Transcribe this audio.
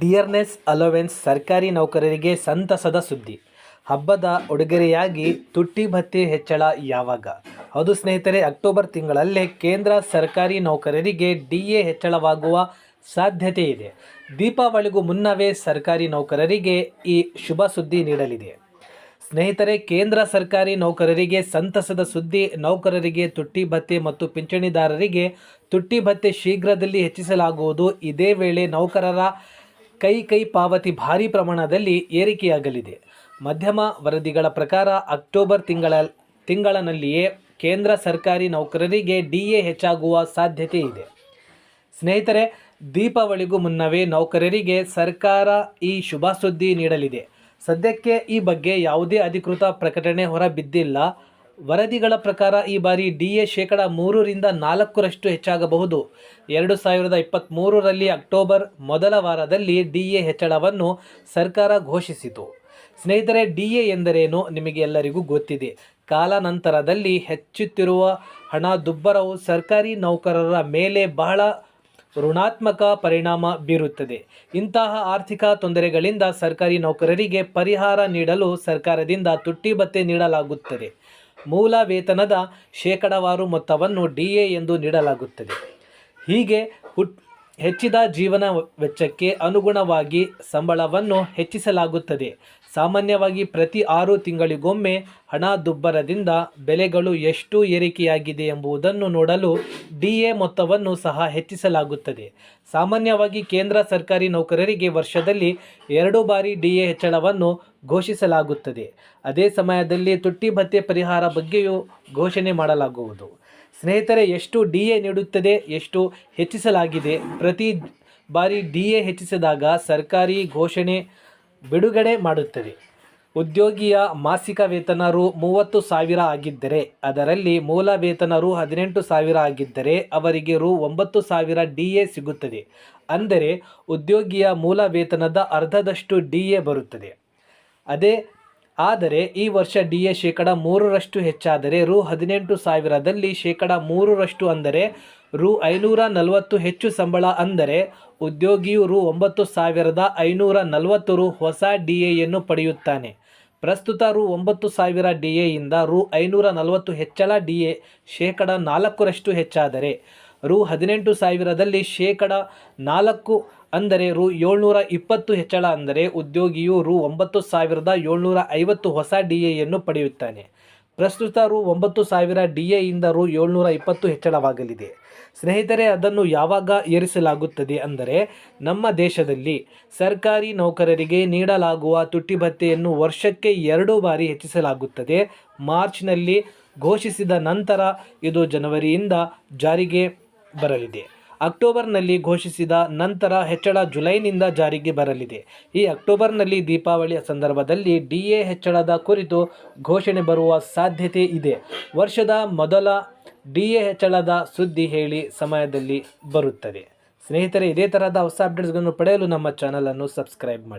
Dearness allowance ಸರ್ಕಾರಿ ನೌಕರರಿಗೆ ಸಂತಸದ ಸುದ್ದಿ. ಹಬ್ಬದ ಉಡುಗೊರೆಯಾಗಿ ತುಟ್ಟಿ ಭತ್ಯೆ ಹೆಚ್ಚಳ ಯಾವಾಗ? ಅದು ಸ್ನೇಹಿತರೆ, ಅಕ್ಟೋಬರ್ ತಿಂಗಳಲ್ಲೇ ಕೇಂದ್ರ ಸರ್ಕಾರಿ ನೌಕರರಿಗೆ ಡಿ ಎ ಹೆಚ್ಚಳವಾಗುವ ಸಾಧ್ಯತೆ ಇದೆ. ದೀಪಾವಳಿಗೂ ಮುನ್ನವೇ ಸರ್ಕಾರಿ ನೌಕರರಿಗೆ ಈ ಶುಭ ಸುದ್ದಿ ನೀಡಲಿದೆ. ಸ್ನೇಹಿತರೆ, ಕೇಂದ್ರ ಸರ್ಕಾರಿ ನೌಕರರಿಗೆ ಸಂತಸದ ಸುದ್ದಿ, ನೌಕರರಿಗೆ ತುಟ್ಟಿ ಭತ್ಯೆ ಮತ್ತು ಪಿಂಚಣಿದಾರರಿಗೆ ತುಟ್ಟಿ ಭತ್ಯೆ ಶೀಘ್ರದಲ್ಲಿ ಹೆಚ್ಚಿಸಲಾಗುವುದು. ಇದೇ ವೇಳೆ ನೌಕರರ ಕೈ ಕೈ ಪಾವತಿ ಭಾರೀ ಪ್ರಮಾಣದಲ್ಲಿ ಏರಿಕೆಯಾಗಲಿದೆ. ಮಧ್ಯಮ ವರದಿಗಳ ಪ್ರಕಾರ ಅಕ್ಟೋಬರ್ ತಿಂಗಳ ತಿಂಗಳನಲ್ಲಿಯೇ ಕೇಂದ್ರ ಸರ್ಕಾರಿ ನೌಕರರಿಗೆ ಡಿ ಎ ಹೆಚ್ಚಾಗುವ ಸಾಧ್ಯತೆ ಇದೆ. ಸ್ನೇಹಿತರೆ, ದೀಪಾವಳಿಗೂ ಮುನ್ನವೇ ನೌಕರರಿಗೆ ಸರ್ಕಾರ ಈ ಶುಭ ಸುದ್ದಿ ನೀಡಲಿದೆ. ಸದ್ಯಕ್ಕೆ ಈ ಬಗ್ಗೆ ಯಾವುದೇ ಅಧಿಕೃತ ಪ್ರಕಟಣೆ ಹೊರಬಿದ್ದಿಲ್ಲ. ವರದಿಗಳ ಪ್ರಕಾರ ಈ ಬಾರಿ ಡಿ ಎ ಶೇಕಡ ಮೂರರಿಂದ ನಾಲ್ಕರಷ್ಟು ಹೆಚ್ಚಾಗಬಹುದು. ಎರಡು ಸಾವಿರದ ಇಪ್ಪತ್ತ್ಮೂರರಲ್ಲಿ ಅಕ್ಟೋಬರ್ ಮೊದಲ ವಾರದಲ್ಲಿ ಡಿ ಎ ಹೆಚ್ಚಳವನ್ನು ಸರ್ಕಾರ ಘೋಷಿಸಿತು. ಸ್ನೇಹಿತರೆ ಡಿ ಎ ಎಂದರೇನು ನಿಮಗೆ ಎಲ್ಲರಿಗೂ ಗೊತ್ತಿದೆ. ಕಾಲಾನಂತರದಲ್ಲಿ ಹೆಚ್ಚುತ್ತಿರುವ ಹಣ ದುಬ್ಬರವು ಸರ್ಕಾರಿ ನೌಕರರ ಮೇಲೆ ಬಹಳ ಋಣಾತ್ಮಕ ಪರಿಣಾಮ ಬೀರುತ್ತದೆ. ಇಂತಹ ಆರ್ಥಿಕ ತೊಂದರೆಗಳಿಂದ ಸರ್ಕಾರಿ ನೌಕರರಿಗೆ ಪರಿಹಾರ ನೀಡಲು ಸರ್ಕಾರದಿಂದ ತುಟ್ಟಿಬತ್ತೆ ನೀಡಲಾಗುತ್ತದೆ. ಮೂಲ ವೇತನದ ಶೇಕಡವಾರು ಮೊತ್ತವನ್ನು ಡಿ ಎ ಎಂದು ನೀಡಲಾಗುತ್ತದೆ. ಹೀಗೆ ಹುಟ್ ಹೆಚ್ಚಿದ ಜೀವನ ವೆಚ್ಚಕ್ಕೆ ಅನುಗುಣವಾಗಿ ಸಂಬಳವನ್ನು ಹೆಚ್ಚಿಸಲಾಗುತ್ತದೆ. ಸಾಮಾನ್ಯವಾಗಿ ಪ್ರತಿ ಆರು ತಿಂಗಳಿಗೊಮ್ಮೆ ಹಣ ದುಬ್ಬರದಿಂದ ಬೆಲೆಗಳು ಎಷ್ಟು ಏರಿಕೆಯಾಗಿದೆ ಎಂಬುದನ್ನು ನೋಡಲು ಡಿ ಎ ಮೊತ್ತವನ್ನು ಸಹ ಹೆಚ್ಚಿಸಲಾಗುತ್ತದೆ. ಸಾಮಾನ್ಯವಾಗಿ ಕೇಂದ್ರ ಸರ್ಕಾರಿ ನೌಕರರಿಗೆ ವರ್ಷದಲ್ಲಿ ಎರಡು ಬಾರಿ ಡಿ ಎ ಹೆಚ್ಚಳವನ್ನು ಘೋಷಿಸಲಾಗುತ್ತದೆ. ಅದೇ ಸಮಯದಲ್ಲಿ ತುಟ್ಟಿ ಭತ್ಯೆ ಪರಿಹಾರ ಬಗ್ಗೆಯೂ ಘೋಷಣೆ ಮಾಡಲಾಗುವುದು. ಸ್ನೇಹಿತರೆ, ಎಷ್ಟು ಡಿ ಎ ನೀಡುತ್ತದೆ, ಎಷ್ಟು ಹೆಚ್ಚಿಸಲಾಗಿದೆ? ಪ್ರತಿ ಬಾರಿ ಡಿ ಎ ಹೆಚ್ಚಿಸಿದಾಗ ಸರ್ಕಾರಿ ಘೋಷಣೆ ಬಿಡುಗಡೆ ಮಾಡುತ್ತದೆ. ಉದ್ಯೋಗಿಯ ಮಾಸಿಕ ವೇತನ ರು ಮೂವತ್ತು ಸಾವಿರ ಆಗಿದ್ದರೆ, ಅದರಲ್ಲಿ ಮೂಲ ವೇತನ ರು ಹದಿನೆಂಟು ಸಾವಿರ ಆಗಿದ್ದರೆ, ಅವರಿಗೆ ರು ಒಂಬತ್ತು ಸಾವಿರ ಡಿ ಎ ಸಿಗುತ್ತದೆ. ಅಂದರೆ, ಉದ್ಯೋಗಿಯ ಮೂಲ ವೇತನದ ಅರ್ಧದಷ್ಟು ಡಿ ಎ ಬರುತ್ತದೆ. ಅದೇ ಆದರೆ ಈ ವರ್ಷ ಡಿ ಎ ಶೇಕಡ ಮೂರರಷ್ಟು ಹೆಚ್ಚಾದರೆ ರು ಹದಿನೆಂಟು ಸಾವಿರದಲ್ಲಿ ಶೇಕಡ ಮೂರರಷ್ಟು ಅಂದರೆ ರು ಐನೂರ ನಲವತ್ತು ಹೆಚ್ಚು ಸಂಬಳ ಅಂದರೆ ಉದ್ಯೋಗಿಯು ರು ಒಂಬತ್ತು ಸಾವಿರದ ಐನೂರ ನಲವತ್ತು ರು ಹೊಸ ಡಿ ಎಯನ್ನು ಪಡೆಯುತ್ತಾನೆ. ಪ್ರಸ್ತುತ ರು ಒಂಬತ್ತು ಸಾವಿರ ಡಿ ಎಯಿಂದ ರು ಐನೂರ ನಲವತ್ತು ಹೆಚ್ಚಳ ಡಿ ಎ ಶೇಕಡ ನಾಲ್ಕರಷ್ಟು ಹೆಚ್ಚಾದರೆ ರು ಹದಿನೆಂಟು ಸಾವಿರದಲ್ಲಿ ಶೇಕಡ ನಾಲ್ಕು ಅಂದರೆ ರು ಏಳ್ನೂರ ಇಪ್ಪತ್ತು ಹೆಚ್ಚಳ ಅಂದರೆ ಉದ್ಯೋಗಿಯು ರು ಒಂಬತ್ತು ಸಾವಿರದ ಏಳ್ನೂರ ಐವತ್ತು ಹೊಸ ಡಿ ಎಯನ್ನು ಪಡೆಯುತ್ತಾನೆ. ಪ್ರಸ್ತುತ ರು ಒಂಬತ್ತು ಸಾವಿರ ಡಿ ಎಯಿಂದ ರು ಏಳ್ನೂರ ಇಪ್ಪತ್ತು ಹೆಚ್ಚಳವಾಗಲಿದೆ. ಸ್ನೇಹಿತರೆ, ಅದನ್ನು ಯಾವಾಗ ಏರಿಸಲಾಗುತ್ತದೆ ಅಂದರೆ ನಮ್ಮ ದೇಶದಲ್ಲಿ ಸರ್ಕಾರಿ ನೌಕರರಿಗೆ ನೀಡಲಾಗುವ ತುಟ್ಟಿ ಭತ್ಯೆಯನ್ನು ವರ್ಷಕ್ಕೆ ಎರಡು ಬಾರಿ ಹೆಚ್ಚಿಸಲಾಗುತ್ತದೆ. ಮಾರ್ಚ್ನಲ್ಲಿ ಘೋಷಿಸಿದ ನಂತರ ಇದು ಜನವರಿಯಿಂದ ಜಾರಿಗೆ ಬರಲಿದೆ. ಅಕ್ಟೋಬರ್ನಲ್ಲಿ ಘೋಷಿಸಿದ ನಂತರ ಹೆಚ್ಚಳ ಜುಲೈನಿಂದ ಜಾರಿಗೆ ಬರಲಿದೆ. ಈ ಅಕ್ಟೋಬರ್ನಲ್ಲಿ ದೀಪಾವಳಿಯ ಸಂದರ್ಭದಲ್ಲಿ ಡಿ ಹೆಚ್ಚಳದ ಕುರಿತು ಘೋಷಣೆ ಬರುವ ಸಾಧ್ಯತೆ ಇದೆ. ವರ್ಷದ ಮೊದಲ ಡಿ ಹೆಚ್ಚಳದ ಸುದ್ದಿ ಹೇಳಿ ಸಮಯದಲ್ಲಿ ಬರುತ್ತದೆ. ಸ್ನೇಹಿತರೆ, ಇದೇ ಥರದ ಹೊಸ ಅಪ್ಡೇಟ್ಸ್ಗಳನ್ನು ಪಡೆಯಲು ನಮ್ಮ ಚಾನಲನ್ನು ಸಬ್ಸ್ಕ್ರೈಬ್ ಮಾಡಿ.